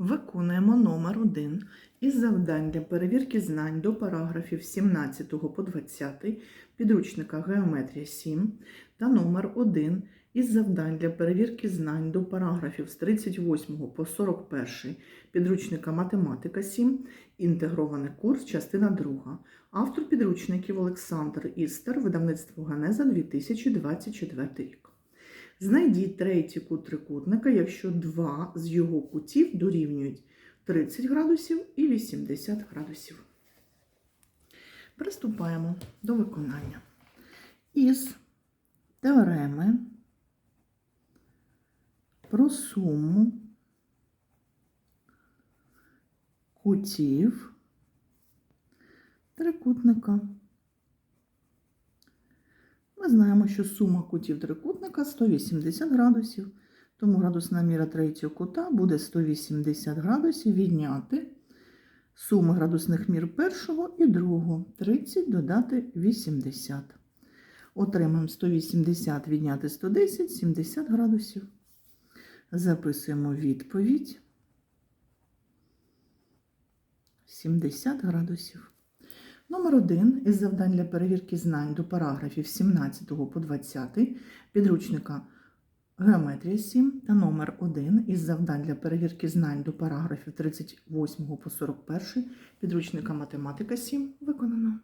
Виконуємо номер 1 із завдань для перевірки знань до параграфів 17 по 20 підручника Геометрія 7 та номер 1 із завдань для перевірки знань до параграфів з 38 по 41 підручника Математика 7, інтегрований курс, частина 2. Автор підручників Олександр Істер, видавництво Ганеза 2024 рік. Знайдіть третій кут трикутника, якщо два з його кутів дорівнюють 30 градусів і 80 градусів. Приступаємо до виконання. Із теореми про суму кутів трикутника. Ми знаємо, що сума кутів трикутника 180 градусів, тому градусна міра третього кута буде 180 градусів відняти суми градусних мір першого і другого 30 додати 80. Отримаємо 180 відняти 110 70 градусів. Записуємо відповідь 70 градусів. Номер 1 із завдань для перевірки знань до параграфів 17 по 20 підручника Геометрія 7 та номер 1 із завдань для перевірки знань до параграфів 38 по 41 підручника Математика 7 виконано.